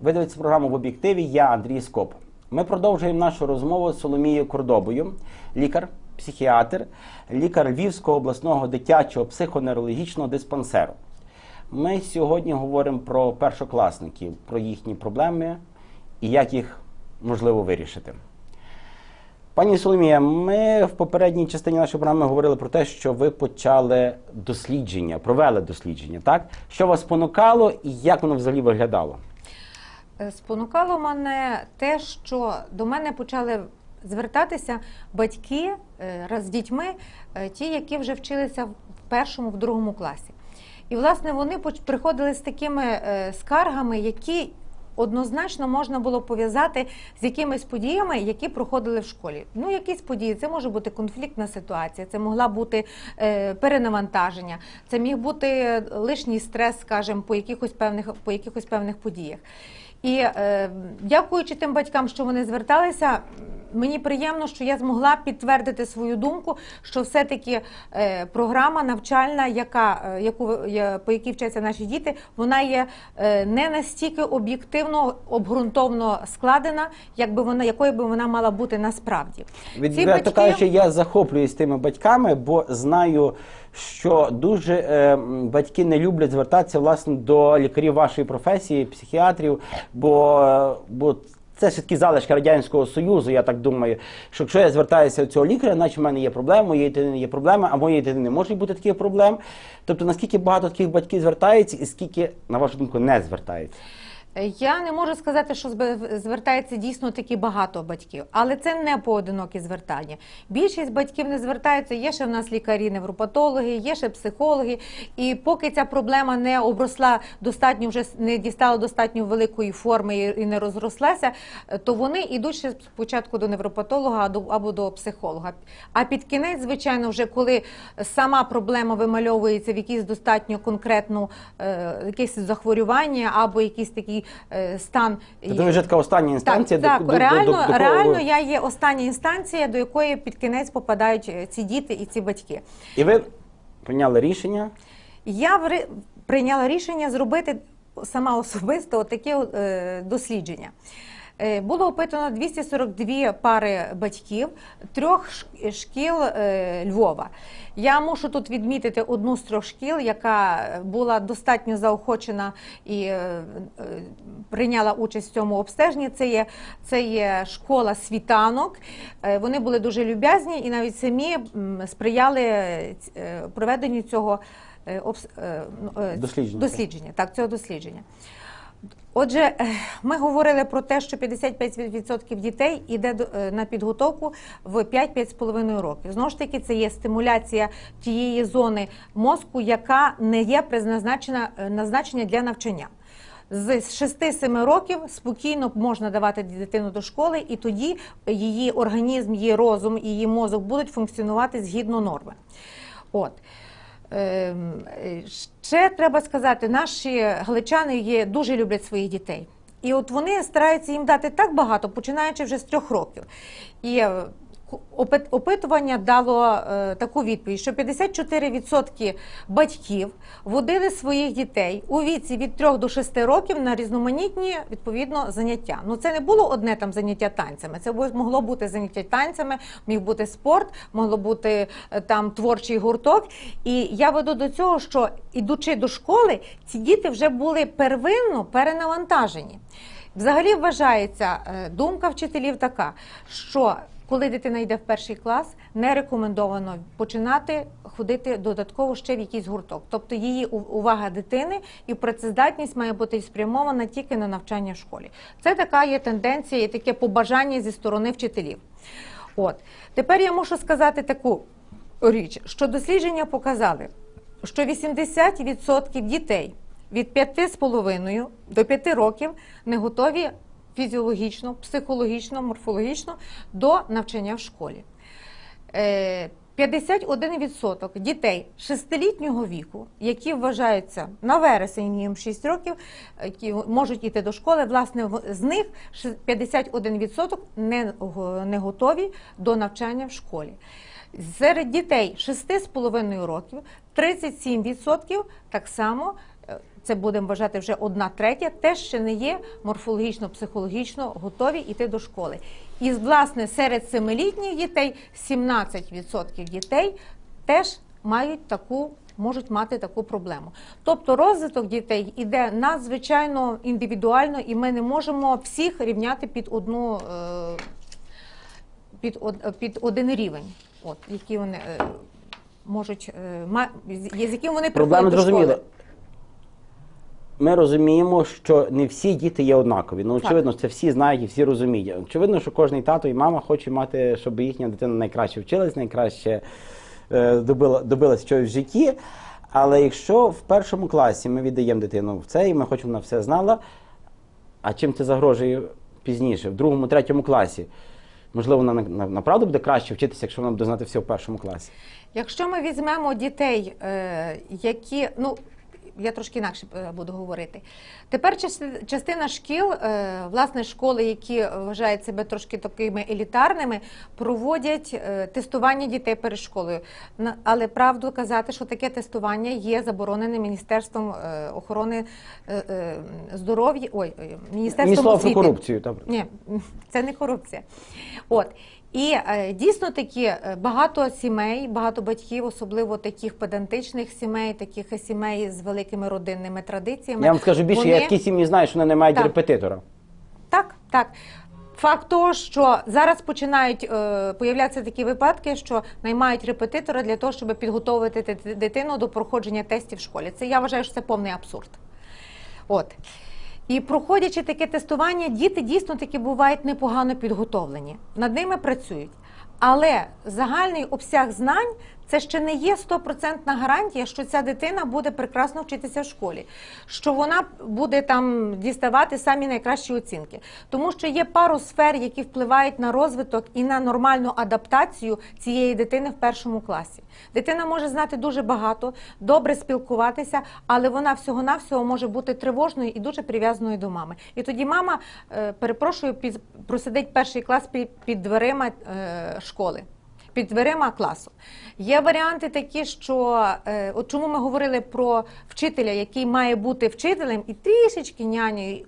Ви дивитесь програму в об'єктиві. Я Андрій Скоп. Ми продовжуємо нашу розмову з Соломією Кордобою, лікар, психіатр, лікар Львівського обласного дитячого психоневрологічного диспансеру. Ми сьогодні говоримо про першокласників, про їхні проблеми і як їх можливо вирішити. Пані Соломія, ми в попередній частині нашої програми говорили про те, що ви почали дослідження, провели дослідження, так? Що вас спонукало і як воно взагалі виглядало? Е, Спонукало мене те, що до мене почали звертатися батьки е, з дітьми, е, ті, які вже вчилися в першому, в другому класі. І, власне, вони приходили з такими скаргами, які однозначно можна було пов'язати з якимись подіями, які проходили в школі. Ну, якісь події, це може бути конфліктна ситуація, це могла бути е, перенавантаження, це міг бути лишній стрес, скажімо, по якихось певних по якихось певних подіях. І е, дякуючи тим батькам, що вони зверталися, мені приємно, що я змогла підтвердити свою думку, що все-таки е, програма навчальна, яка, е, яку, по якій вчаться наші діти, вона є е, не настільки об'єктивно, обґрунтовно складена, якби вона, якою би вона мала бути насправді. Відверто батьки- кажучи, я захоплююсь тими батьками, бо знаю, що дуже е, батьки не люблять звертатися власне до лікарів вашої професії, психіатрів, бо, е, бо це ж такі залишки радянського союзу. Я так думаю, що якщо я звертаюся до цього лікаря, наче в мене є проблема, моєї дитини є проблема, а моєї дитини не може бути таких проблем. Тобто, наскільки багато таких батьків звертаються, і скільки, на вашу думку, не звертаються? Я не можу сказати, що звертається дійсно такі багато батьків, але це не поодинокі звертання. Більшість батьків не звертаються. Є ще в нас лікарі, невропатологи, є ще психологи. І поки ця проблема не обросла достатньо, вже не дістала достатньо великої форми і не розрослася, то вони йдуть ще спочатку до невропатолога або до психолога. А під кінець, звичайно, вже коли сама проблема вимальовується в якийсь достатньо конкретну е, якесь захворювання або якийсь такий е, стан. Це вже така остання інстанція, так, до, так, до, реально, до, до, до кого реально я є остання інстанція, до якої під кінець попадають е, ці діти і ці батьки. І ви прийняли рішення. Я в... прийняла рішення зробити сама особисто таке е, дослідження. Е, Було опитано 242 пари батьків трьох шкіл е, Львова. Я мушу тут відмітити одну з трьох шкіл, яка була достатньо заохочена і е, прийняла участь в цьому обстеженні. Це є, це є школа світанок. Вони були дуже люб'язні і навіть самі сприяли проведенню цього ну, Дослідження. дослідження. Так, цього дослідження. Отже, е, ми говорили про те, що 55% дітей йде е, на підготовку в 5-5,5 років. Знову ж таки, це є стимуляція тієї зони мозку, яка не є призначена е, назначена для навчання. З 6-7 років спокійно можна давати дитину до школи, і тоді її організм, її розум її мозок будуть функціонувати згідно норми. От. Ем, е, Ще треба сказати, наші галичани є, дуже люблять своїх дітей. І от вони стараються їм дати так багато, починаючи вже з трьох років. І е, опитування дало е, таку відповідь, що 54% батьків водили своїх дітей у віці від 3 до 6 років на різноманітні відповідно заняття. Ну це не було одне там заняття танцями. Це могло бути заняття танцями, міг бути спорт, могло бути е, там творчий гурток. І я веду до цього, що ідучи до школи, ці діти вже були первинно перенавантажені. Взагалі вважається е, думка вчителів така, що коли дитина йде в перший клас, не рекомендовано починати ходити додатково ще в якийсь гурток. Тобто її увага дитини і працездатність має бути спрямована тільки на навчання в школі. Це така є тенденція і таке побажання зі сторони вчителів. От тепер я мушу сказати таку річ, що дослідження показали, що 80% дітей від 5,5 до 5 років не готові фізіологічно, психологічно, морфологічно до навчання в школі. Е, 51% дітей 6-літнього віку, які вважаються на вересень їм 6 років, які можуть йти до школи, власне, з них 51% не, не готові до навчання в школі. Серед дітей 6,5 років 37% так само. Це будемо вважати вже одна третя, теж ще не є морфологічно-психологічно готові йти до школи. І власне серед семилітніх дітей 17% дітей теж мають таку, можуть мати таку проблему. Тобто розвиток дітей іде надзвичайно індивідуально, і ми не можемо всіх рівняти під одну е, під, під один рівень, от які вони е, можуть е, з яким вони до школи. Ми розуміємо, що не всі діти є однакові. Ну, очевидно, це всі знають і всі розуміють. Очевидно, що кожний тато і мама хоче мати, щоб їхня дитина найкраще вчилась, найкраще е, добила, добилась чогось в житті. Але якщо в першому класі ми віддаємо дитину в це, і ми хочемо, вона все знала, а чим це загрожує пізніше, в другому, третьому класі? Можливо, вона на- на- направду буде краще вчитися, якщо вона буде знати все в першому класі. Якщо ми візьмемо дітей, е, які ну я трошки інакше е, буду говорити. Тепер частина шкіл, е, власне, школи, які вважають себе трошки такими елітарними, проводять е, тестування дітей перед школою. Але правду казати, що таке тестування є заборонене Міністерством охорони здоров'я. Ой, міністерством про освіти. корупцію. Ні, це не корупція. От. І е, дійсно такі е, багато сімей, багато батьків, особливо таких педантичних сімей, таких сімей з великими родинними традиціями. Я вам скажу більше, вони- я такі сім'ї знаю, що вони не мають Так. репетитора. Так, так. Факт того, що зараз починають е, появлятися такі випадки, що наймають репетитора для того, щоб підготовити дитину до проходження тестів в школі. Це я вважаю, що це повний абсурд. От. І проходячи таке тестування, діти дійсно таки бувають непогано підготовлені. Над ними працюють. Але загальний обсяг знань це ще не є стопроцентна гарантія, що ця дитина буде прекрасно вчитися в школі, що вона буде там діставати самі найкращі оцінки. Тому що є пару сфер, які впливають на розвиток і на нормальну адаптацію цієї дитини в першому класі. Дитина може знати дуже багато, добре спілкуватися, але вона всього-навсього може бути тривожною і дуже прив'язаною до мами. І тоді мама, е, перепрошую, просидить перший клас під, під дверима е, школи. Під дверима класу. Є варіанти такі, що е, от чому ми говорили про вчителя, який має бути вчителем і трішечки нянею,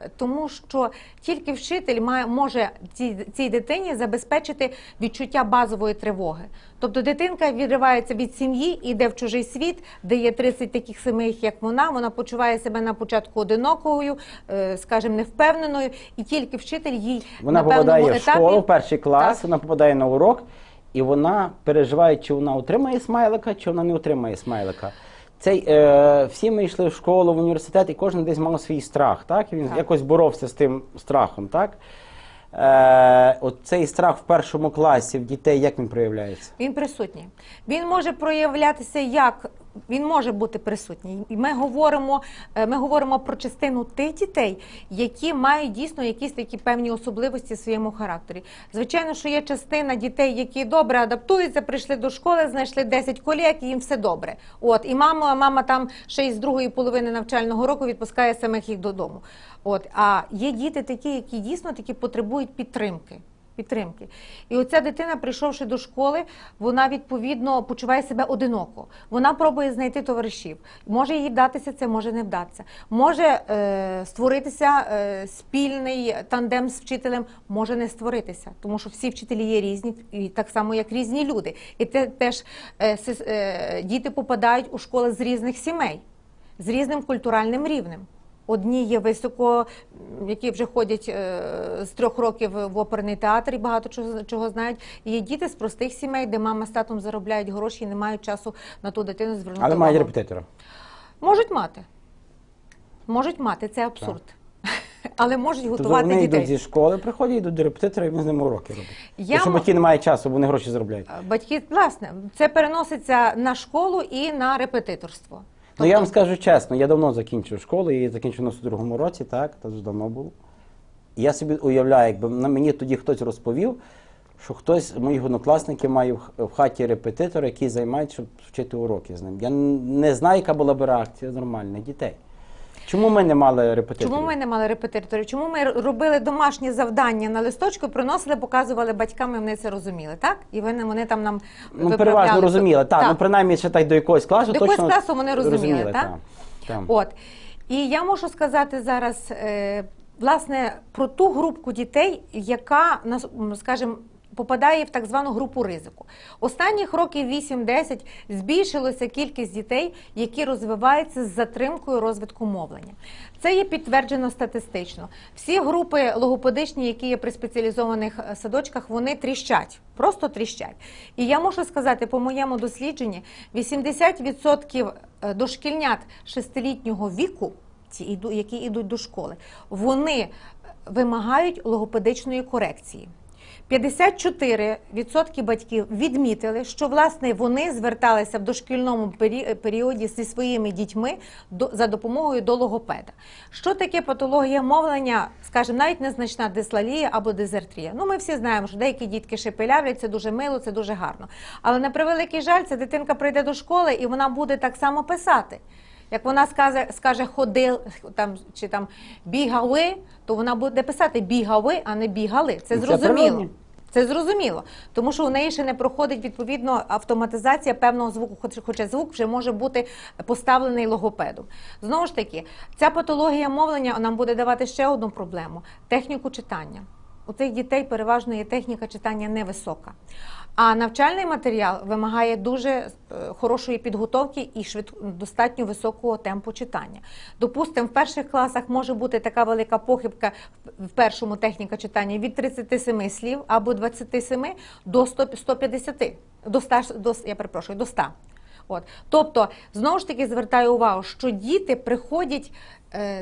Е, тому що тільки вчитель має, може цій, цій дитині забезпечити відчуття базової тривоги. Тобто дитинка відривається від сім'ї, іде в чужий світ, де є 30 таких самих, як вона. Вона почуває себе на початку одинокою, е, скажімо, невпевненою, і тільки вчитель їй Вона на певному попадає в школу, перший клас, Так. вона попадає на урок, і вона переживає, чи вона отримає смайлика, чи вона не отримає смайлика. Цей, е, всі ми йшли в школу, в університет, і кожен десь мав свій страх, так? І він Так. якось боровся з тим страхом, так? Е, от цей страх в першому класі в дітей, як він проявляється? Він присутній. Він може проявлятися як він може бути присутній. І ми говоримо, е, ми говоримо про частину тих дітей, які мають дійсно якісь такі певні особливості в своєму характері. Звичайно, що є частина дітей, які добре адаптуються, прийшли до школи, знайшли 10 колег, і їм все добре. От і мама, мама там ще із другої половини навчального року відпускає самих їх додому. От а є діти такі, які дійсно такі потребують підтримки. Підтримки. І оця дитина, прийшовши до школи, вона відповідно почуває себе одиноко. Вона пробує знайти товаришів. Може їй вдатися це, може не вдатися. Може е, створитися е, спільний тандем з вчителем, може не створитися, тому що всі вчителі є різні, і так само як різні люди. І те теж е, е, діти попадають у школи з різних сімей, з різним культуральним рівнем. Одні є високо, які вже ходять е, з трьох років в оперний театр і багато чого, чого знають. І є діти з простих сімей, де мама з татом заробляють гроші і не мають часу на ту дитину звернути Але мають репетитора. Можуть мати. Можуть мати, це абсурд. Але можуть Тобто готувати вони дітей. йдуть зі школи, приходять, йдуть до репетитора, і він з ними уроки робить. Я Тому батьки не мають часу, бо вони гроші заробляють. Батьки, власне, це переноситься на школу і на репетиторство. Ну я вам Тобто- скажу чесно, я давно закінчив школу, я її закінчив на 42-му році, так, це вже давно було. І я собі уявляю, якби на мені тоді хтось розповів, що хтось з моїх однокласників має в хаті репетитора, який займається, щоб вчити уроки з ним. Я не знаю, яка була б реакція нормальних дітей. Чому ми не мали репетиторів? Чому ми не мали репетиторів? Чому ми робили домашні завдання на листочку, приносили, показували батькам, і вони це розуміли, так? І вони, вони там нам Ну, переважно розуміли. Так, Так. ну принаймні ще так до якогось класу До точно якогось класу вони розуміли, так? так. От. І я можу сказати зараз, е, власне, про ту групку дітей, яка, скажімо, попадає в так звану групу ризику. Останніх років 8-10 збільшилася кількість дітей, які розвиваються з затримкою розвитку мовлення. Це є підтверджено статистично. Всі групи логопедичні, які є при спеціалізованих е, садочках, вони тріщать, просто тріщать. І я можу сказати, по моєму дослідженні, 80% е, дошкільнят шестилітнього віку, які йдуть до школи, вони вимагають логопедичної корекції. 54% батьків відмітили, що власне вони зверталися в дошкільному пері- періоді зі своїми дітьми за допомогою до логопеда. Що таке патологія мовлення, скажімо, навіть незначна дислалія або дезертрія? Ну, ми всі знаємо, що деякі дітки шепелявлять, це дуже мило, це дуже гарно. Але на превеликий жаль, ця дитинка прийде до школи і вона буде так само писати. Як вона скаже, скаже ходил там чи там бігали, то вона буде писати бігали, а не бігали. Це Ну, це зрозуміло. Це зрозуміло, тому що у неї ще не проходить відповідно автоматизація певного звуку, хоч- хоча звук вже може бути поставлений логопедом. Знову ж таки, ця патологія мовлення нам буде давати ще одну проблему техніку читання. У цих дітей переважно є техніка читання невисока. А навчальний матеріал вимагає дуже е, хорошої підготовки і швид... достатньо високого темпу читання. Допустимо, в перших класах може бути така велика похибка в першому техніка читання від 37 слів або 27 до 100, 150, до 100, до, я перепрошую, до 100. От. Тобто, знову ж таки звертаю увагу, що діти приходять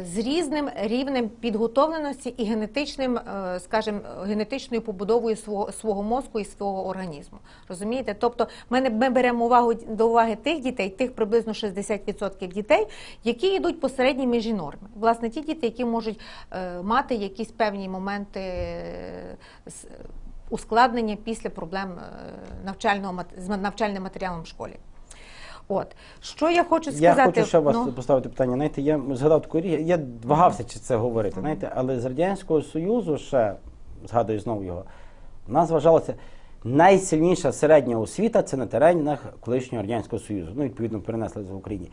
з різним рівнем підготовленості і генетичним, е, скажімо, генетичною побудовою свого, свого мозку і свого організму. Розумієте? Тобто, ми, ми беремо увагу до уваги тих дітей, тих приблизно 60% дітей, які йдуть посередні межі норми. Власне, ті діти, які можуть е, мати якісь певні моменти. е, Ускладнення після проблем е, навчального з навчальним матеріалом в школі. От що я хочу Я хочу ще вас ну, поставити питання. Знаєте, я згадав таку річ, я вагався, чи це говорити. Знаєте, але з Радянського Союзу ще згадую знову його, у нас вважалося найсильніша середня освіта це на теренах колишнього Радянського Союзу. Ну, відповідно, перенесли в Україні.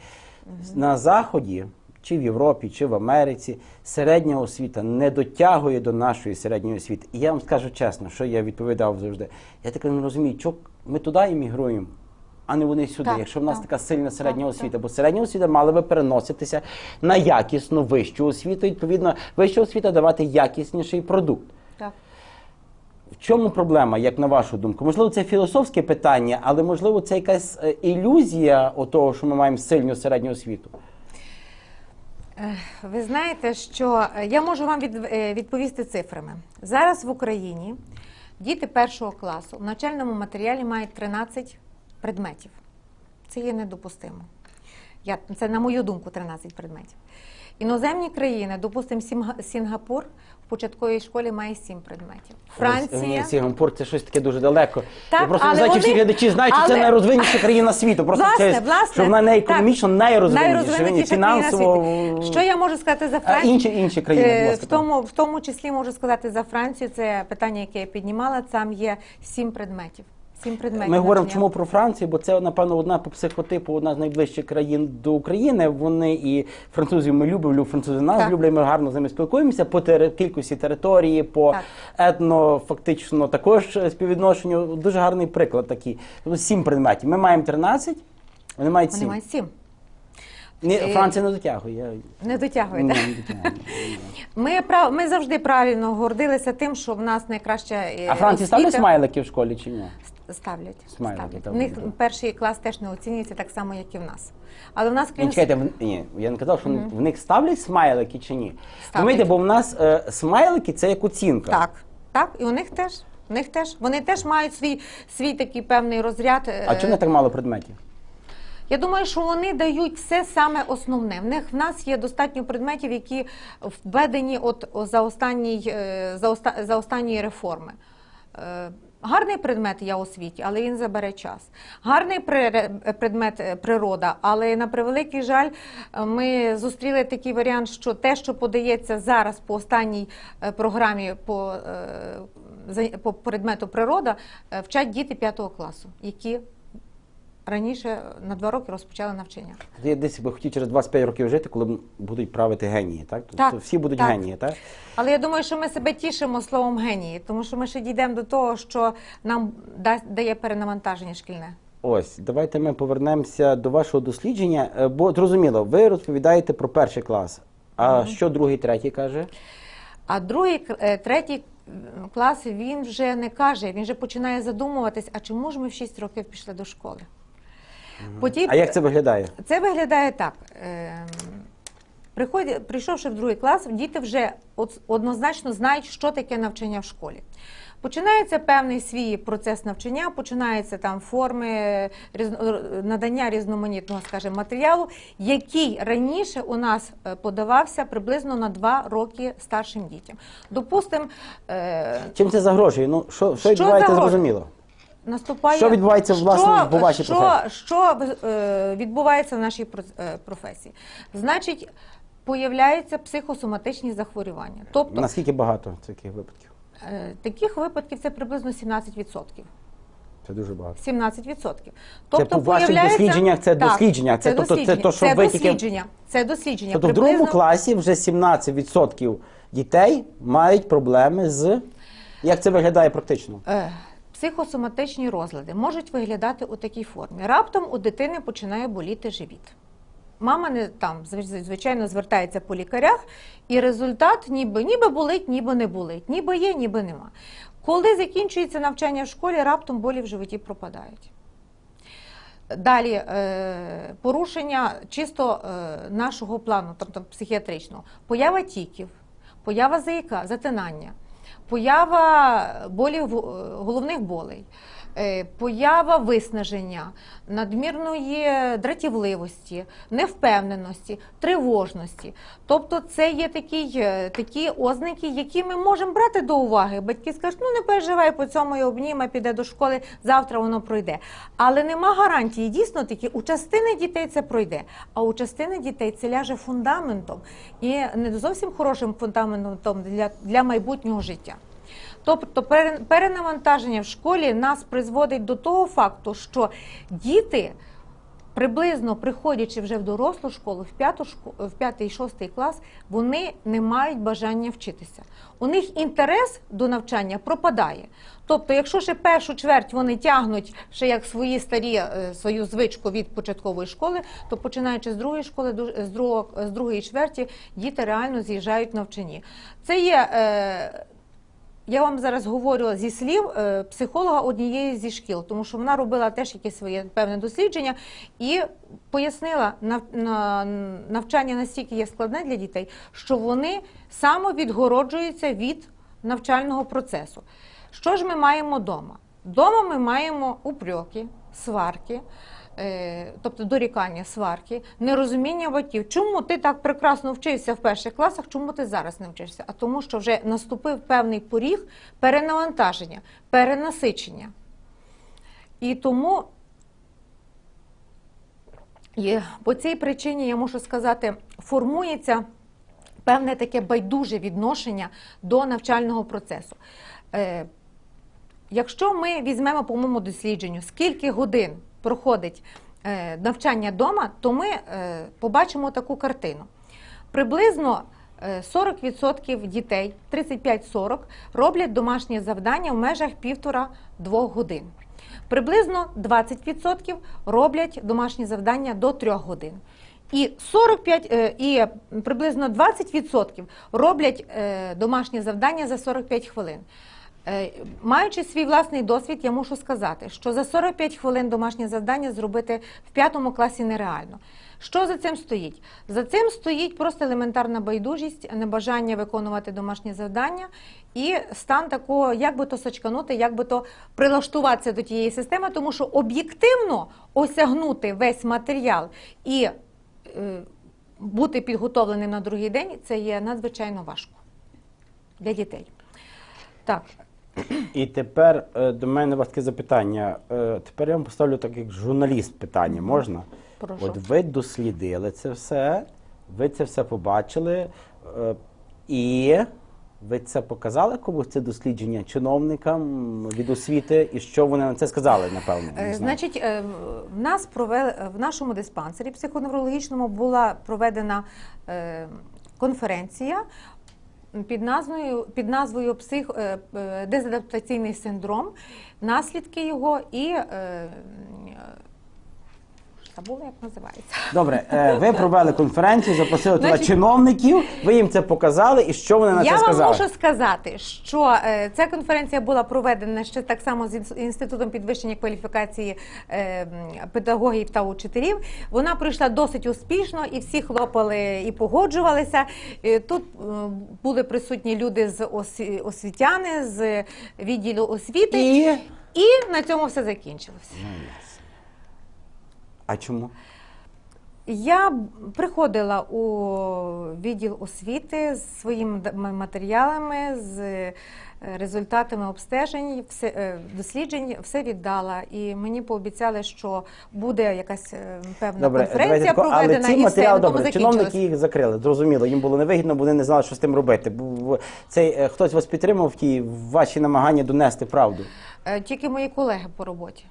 На Заході, чи в Європі, чи в Америці, середня освіта не дотягує до нашої середньої освіти. І я вам скажу чесно, що я відповідав завжди. Я таке не розумію, чого ми туди іммігруємо, а не вони сюди. Так, Якщо в нас так. така сильна середня Так, освіта, бо середня освіта мала би переноситися на якісну вищу освіту. Відповідно, вища освіта давати якісніший продукт. так. В чому проблема, як на вашу думку? Можливо, це філософське питання, але можливо, це якась е, ілюзія того, що ми маємо сильну середню освіту. Ви знаєте, що е, я можу вам е, відповісти цифрами. Зараз в Україні діти першого класу в навчальному матеріалі мають 13 предметів. Це є недопустимо. Я, це, на мою думку, 13 предметів. Іноземні країни, допустимо, Сінгапур в початковій школі має 7 предметів. Франція. Ні, Сінгапур це щось таке дуже далеко. Так, Я просто не знаю, чи всі глядачі знають, що це але- найрозвинніша країна світу. Просто Власне, через, власне, що вона не економічно Найрозвинутіша фінансово. світу. Що я можу сказати за А Францію? інші інші країни, Е, в тому, в тому числі можу сказати за Францію. Це питання, яке я піднімала. Там є сім предметів. Сім предметів. Ми говоримо чому про Францію, бо це напевно одна по психотипу, одна з найближчих країн до України. Вони і французів ми любимо, люб- французи нас Так. люблять. Ми гарно з ними спілкуємося по тери- кількості території, по Так. етно, фактично також співвідношенню. Дуже гарний приклад такий. Тобто сім предметів. Ми маємо 13, вони мають Вони сім. мають сім. Ні, Е, Франція не дотягує. Не Ні, не дотягує. Ми прав ми завжди правильно гордилися тим, що в нас найкраща е, А Франції ставлять смайлики в школі чи ні? Ставлять. Смайлики, ставлять. В них добре. перший клас теж не оцінюється так само, як і в нас. Але в нас Ні, чекайте, в- ні, я не казав, що в них ставлять смайлики чи ні. Розумієте, бо в нас е, смайлики це як оцінка. Так, так, і у них теж. У них теж вони теж мають свій свій такий певний розряд. е, А чому не так мало предметів? Я думаю, що вони дають все саме основне. В них в нас є достатньо предметів, які введені от за останній е, за, оста, за останньої реформи. Е, Гарний предмет я у світі, але він забере час. Гарний предмет е, природа, але на превеликий жаль, е, ми зустріли такий варіант, що те, що подається зараз по останній е, програмі по, е, по предмету природа, е, вчать діти 5 класу, які раніше на два роки розпочали навчання. Я десь би хотів через 25 років жити, коли будуть правити генії, так? Тобто Так, всі будуть так. генії, так? Але я думаю, що ми себе тішимо словом генії, тому що ми ще дійдемо до того, що нам да- дає перенавантаження шкільне. Ось, давайте ми повернемося до вашого дослідження. Е, Бо зрозуміло, ви розповідаєте про перший клас. А що другий, третій каже? А другий, е, третій клас він вже не каже, він вже починає задумуватись, а чому ж ми в 6 років пішли до школи? Потім, А як це виглядає? Це виглядає так. Ем, приходять- Прийшовши в другий клас, діти вже однозначно знають, що таке навчання в школі. Починається певний свій процес навчання, починаються там форми надання різноманітного, скажімо, матеріалу, який раніше у нас е, подавався приблизно на два роки старшим дітям. Допустимо, е, Чим це загрожує? Ну, що, що Що відбувається, загрожує? зрозуміло. Наступає Що відбувається, власне, по вашій що, професії? Що е, відбувається в нашій е, професії? Значить, появляються психосоматичні захворювання. Тобто Наскільки багато таких випадків? е, таких випадків це приблизно 17%. Це дуже багато. 17%. Це по ваших дослідженнях, це дослідження, це тобто це то, що це ви тільки- дослідження. Це дослідження. Тобто в другому класі вже 17% дітей мають проблеми з. Як це виглядає практично? Психосоматичні розлади можуть виглядати у такій формі. Раптом у дитини починає боліти живіт. Мама не там звичайно звертається по лікарях, і результат ніби ніби болить, ніби не болить, ніби є, ніби нема. Коли закінчується навчання в школі, раптом болі в животі пропадають. Далі е, порушення чисто е, нашого плану, тобто психіатричного, поява тіків, поява заїка, затинання, поява болів е, головних болей, поява виснаження, надмірної дратівливості, невпевненості, тривожності. Тобто, це є такі, е, такі ознаки, які ми можемо брати до уваги. Батьки скажуть, ну не переживай по цьому і обніме, піде до школи, завтра воно пройде. Але нема гарантії. Дійсно таки, у частини дітей це пройде, а у частини дітей це ляже фундаментом і не зовсім хорошим фундаментом для, для майбутнього життя. Тобто перенавантаження в школі нас призводить до того факту, що діти, приблизно приходячи вже в дорослу школу, в п'яту в п'ятий шостий клас, вони не мають бажання вчитися. У них інтерес до навчання пропадає. Тобто, якщо ще першу чверть вони тягнуть ще як свої старі е, свою звичку від початкової школи, то починаючи з другої школи, з другої чверті, діти реально з'їжджають навчанні. Це є. Е, я вам зараз говорю зі слів е, психолога однієї зі шкіл, тому що вона робила теж якесь своє певне дослідження і пояснила навчання настільки є складне для дітей, що вони самовідгороджуються від навчального процесу. Що ж ми маємо вдома? Дома ми маємо упреки, сварки. Е, Тобто дорікання, сварки, нерозуміння батьків. Чому ти так прекрасно вчився в перших класах, чому ти зараз не вчишся? А тому, що вже наступив певний поріг перенавантаження, перенасичення. І тому і по цій причині я можу сказати, формується певне таке байдуже відношення до навчального процесу. Е, Якщо ми візьмемо по моєму дослідженню, скільки годин проходить е, навчання вдома, то ми е, побачимо таку картину. Приблизно е, 40% дітей, 35-40, роблять домашнє завдання в межах півтора-двох годин. Приблизно 20% роблять домашні завдання до 3 годин. І 45, е, і приблизно 20% роблять е, домашні завдання за 45 хвилин. Е, Маючи свій власний досвід, я мушу сказати, що за 45 хвилин домашнє завдання зробити в п'ятому класі нереально. Що за цим стоїть? За цим стоїть просто елементарна байдужість, небажання виконувати домашнє завдання і стан такого, як би то сочканути, як би то прилаштуватися до тієї системи, тому що об'єктивно осягнути весь матеріал і е, бути підготовленим на другий день це є надзвичайно важко для дітей. Так, І тепер е, до мене вас таке запитання. Е, Тепер я вам поставлю так як журналіст питання. Можна? Прошу. От ви дослідили це все, ви це все побачили, е, і ви це показали комусь це дослідження чиновникам від освіти, і що вони на це сказали, напевно. не. Значить, в нас провели в нашому диспансері психоневрологічному була проведена конференція. Під назвою під назвою псих е, е, дезадаптаційний синдром, наслідки його і е, забула, як називається. Добре, е, ви провели конференцію, запросили туди Значить- чиновників, ви їм це показали, і що вони на Я вам сказали? можу сказати, що е, ця конференція була проведена ще так само з інс- інститутом підвищення кваліфікації е, м, педагогів та учителів. Вона пройшла досить успішно, і всі хлопали і погоджувалися. Е, Тут е, були присутні люди з осві- освітяни, з відділу освіти, І... і на цьому все закінчилося. А чому? Я приходила у відділ освіти з своїми матеріалами, з е, результатами обстежень, все, е, досліджень, все віддала. І мені пообіцяли, що буде якась е, певна Добре, конференція давайте тако, але проведена, ці і все, матеріали тому добре. Чиновники їх закрили. Зрозуміло, їм було невигідно, бо вони не знали, що з тим робити. Цей хтось вас підтримав в ті ваші намагання донести правду. Тільки мої колеги по роботі.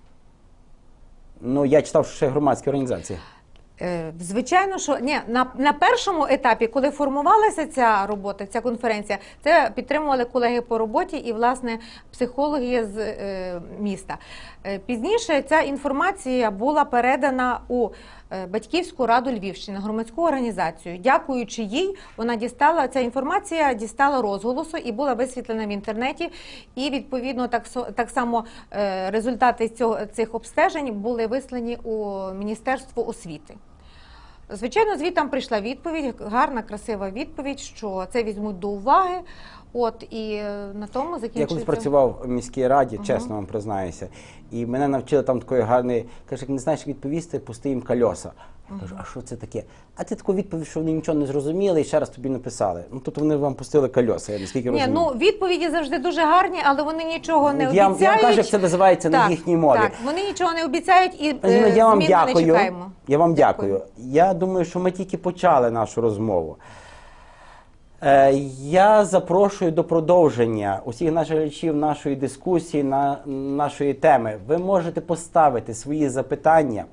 Ну я читав, що ще громадські організації. Е, Звичайно, що ні, на, на першому етапі, коли формувалася ця робота, ця конференція, це підтримували колеги по роботі і власне психологи з е, міста. Е, пізніше ця інформація була передана у батьківську раду Львівщини, громадську організацію. Дякуючи їй, вона дістала ця інформація, дістала розголосу і була висвітлена в інтернеті. І відповідно так, так само е, результати цього цих обстежень були вислані у Міністерство освіти. Звичайно, звідтам прийшла відповідь, гарна, красива відповідь, що це візьмуть до уваги. От і е, на тому Я колись закінчується. працював в міській раді, чесно вам признаюся. І мене навчили там такої гарної, каже, не знаєш, як відповісти, пусти їм кольоса. Я кажу, а що це таке? А ти таку відповідь, що вони нічого не зрозуміли і ще раз тобі написали. Ну тобто вони вам пустили кольоса, я наскільки Ні, розумію. ну відповіді завжди дуже гарні, але вони нічого не Я вам- я вам кажу, як це називається на Так, їхній мові. Так, вони нічого не обіцяють і Пані Ніно, е, я вам змін ми не дякую. чекаємо. Я вам дякую. Я думаю, що ми тільки почали нашу розмову. Е, Я запрошую до продовження усіх наших глядачів нашої дискусії, на нашої теми. Ви можете поставити свої запитання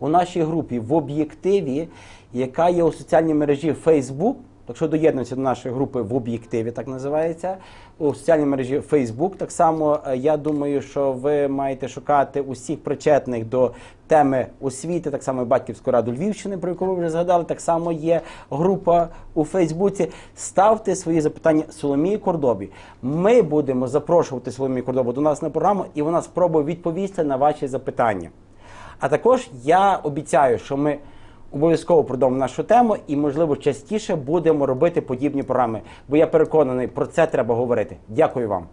у нашій групі в об'єктиві, яка є у соціальній мережі Facebook. Так що доєднуйтеся до нашої групи в об'єктиві, так називається, у соціальній мережі Facebook. Так само е, я думаю, що ви маєте шукати усіх причетних до теми освіти, так само Батьківську раду Львівщини, про яку ви вже згадали. Так само є група у Фейсбуці. Ставте свої запитання Соломії Кордобі. Ми будемо запрошувати Соломію Кордобу до нас на програму, і вона спробує відповісти на ваші запитання. А також я обіцяю, що ми обов'язково продовжимо нашу тему і, можливо, частіше будемо робити подібні програми. Бо я переконаний, про це треба говорити. Дякую вам.